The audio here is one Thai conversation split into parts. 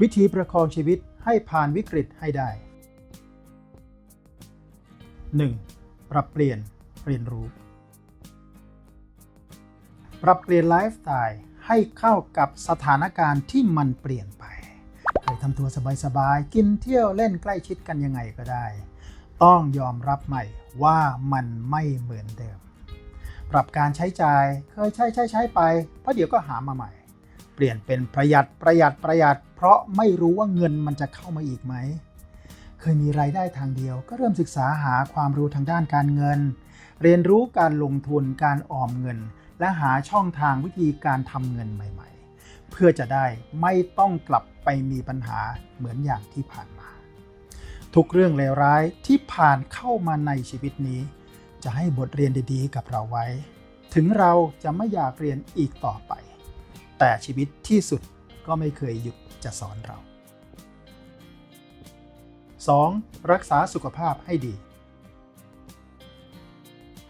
วิธีประคองชีวิตให้ผ่านวิกฤตให้ได้ 1. ปรับเปลี่ยนเรียนรู้ ปรับเปลี่ยนไลฟ์สไตล์ให้เข้ากับสถานการณ์ที่มันเปลี่ยนไปเคยทำตัวสบายๆ กินเที่ยวเล่นใกล้ชิดกันยังไงก็ได้ ต้องยอมรับใหม่ว่ามันไม่เหมือนเดิม ปรับการใช้จ่ายเคยใช้ใช้ใช้ไปเพราะเดี๋ยวก็หามาใหม่ ปลี่ยนเป็นประหยัดประหยัดประหยัด เพราะไม่รู้ว่าเงินมันจะเข้ามาอีกไหม เคยมีรายได้ทางเดียว ก็เริ่มศึกษาหาความรู้ทางด้านการเงิน เรียนรู้การลงทุนการออมเงิน และหาช่องทางวิธีการทำเงินใหม่ ๆ เพื่อจะได้ไม่ต้องกลับไปมีปัญหาเหมือนอย่างที่ผ่านมา ทุกเรื่องเลวร้ายที่ผ่านเข้ามาในชีวิตนี้ จะให้บทเรียนดีๆ กับเราไว้ ถึงเราจะไม่อยากเรียนอีกต่อไป แต่ชีวิตที่สุดก็ไม่เคยหยุดจะสอนเรา 2. รักษาสุขภาพให้ดี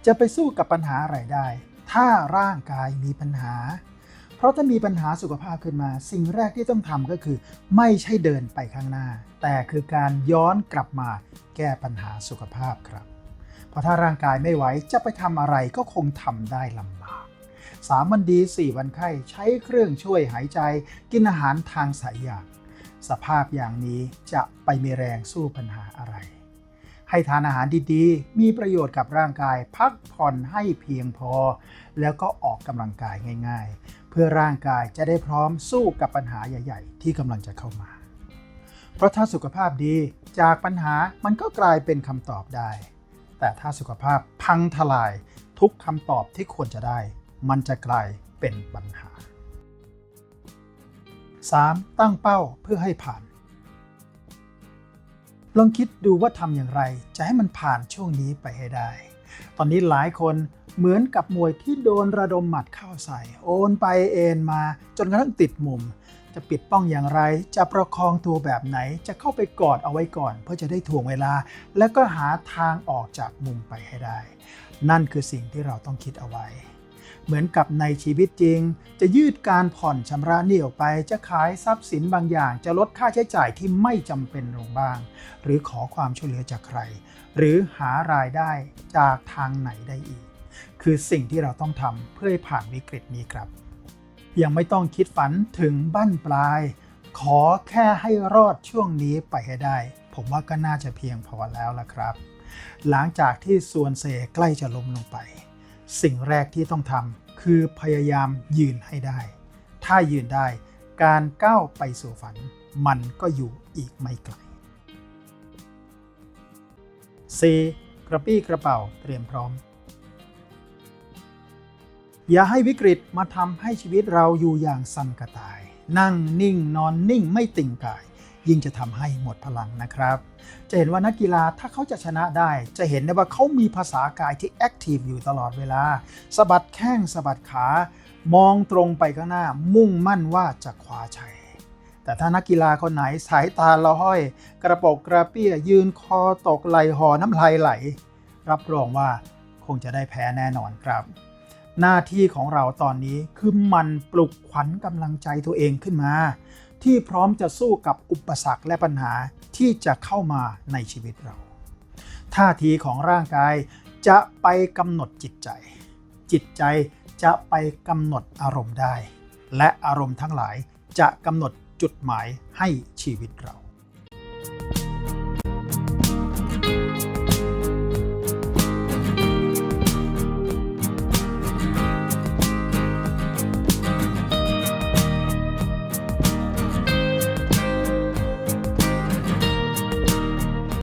จะไปสู้กับปัญหาอะไรได้ ถ้าร่างกายมีปัญหา เพราะถ้ามีปัญหาสุขภาพขึ้นมา สิ่งแรกที่ต้องทำก็คือ ไม่ใช่เดินไปข้างหน้า แต่คือการย้อนกลับมาแก้ปัญหาสุขภาพครับ เพราะถ้าร่างกายไม่ไหวจะไปทำอะไรก็คงทำได้ลำบาก สามวันดีสี่วันไข้ ใช้เครื่องช่วยหายใจ กินอาหารทางสายยางสภาพอย่างนี้จะไปมีแรงสู้ปัญหาอะไร ให้ทานอาหารดีๆ มีประโยชน์กับร่างกาย พักผ่อนให้เพียงพอ แล้วก็ออกกำลังกายง่าย ๆ เพื่อร่างกายจะได้พร้อมสู้กับปัญหาใหญ่ ๆ ที่กำลังจะเข้ามา เพราะถ้าสุขภาพดีจากปัญหามันก็กลายเป็นคำตอบได้ แต่ถ้าสุขภาพพังทลายทุกคำตอบที่ควรจะได้ มันจะกลายเป็นปัญหา 3. ตั้งเป้าเพื่อให้ผ่าน ลองคิดดูว่าทำอย่างไรจะให้มันผ่านช่วงนี้ไปให้ได้ ตอนนี้หลายคนเหมือนกับมวยที่โดนระดมหมัดเข้าใส่ โอนไปเอ็นมาจนกระทั่งติดมุม จะปิดป้องอย่างไร จะประคองตัวแบบไหน จะเข้าไปกอดเอาไว้ก่อน เพื่อจะได้ถ่วงเวลา แล้วก็หาทางออกจากมุมไปให้ได้ นั่นคือสิ่งที่เราต้องคิดเอาไว้ เหมือนกับในชีวิตจริง จะยืดการผ่อนชำระหนี้ออกไป จะขายทรัพย์สินบางอย่าง จะลดค่าใช้จ่ายที่ไม่จำเป็นลงบ้าง หรือขอความช่วยเหลือจากใคร หรือหารายได้จากทางไหนได้อีก คือสิ่งที่เราต้องทำเพื่อให้ผ่านวิกฤตนี้ครับ ยังไม่ต้องคิดฝันถึงบั้นปลาย ขอแค่ให้รอดช่วงนี้ไปให้ได้ ผมว่าก็น่าจะเพียงพอแล้วละครับ หลังจากที่ส่วนเซใกล้จะล้มลงไป สิ่งแรกที่ต้องทำคือพยายามยืนให้ได้ ถ้ายืนได้การก้าวไปสู่ฝัน มันก็อยู่อีกไม่ไกล C กระปี้กระเป๋าเตรียมพร้อม อย่าให้วิกฤตมาทำให้ชีวิตเราอยู่อย่างสั่นกระต่าย นั่งนิ่งนอนนิ่งไม่ติ่งกาย ยิ่งจะทำให้หมดพลังนะครับ จะเห็นว่านักกีฬาถ้าเขาจะชนะได้ จะเห็นได้ว่าเขามีภาษากายที่แอคทีฟอยู่ตลอดเวลาสะบัดแข้งสะบัดขามองตรงไปข้างหน้ามุ่งมั่นว่าจะคว้าชัย แต่ถ้านักกีฬาคนไหนสายตาละห้อย กระปกกระเปี้ยยืนคอตกไหลหอน้ำลายไหล รับรองว่าคงจะได้แพ้แน่นอนครับ หน้าที่ของเราตอนนี้คือมันปลุกขวัญกำลังใจตัวเองขึ้นมา ที่พร้อมจะสู้กับอุปสรรคและปัญหาที่จะเข้ามาในชีวิตเรา ท่าทีของร่างกายจะไปกำหนดจิตใจ จิตใจจะไปกำหนดอารมณ์ได้ และอารมณ์ทั้งหลายจะกำหนดจุดหมายให้ชีวิตเรา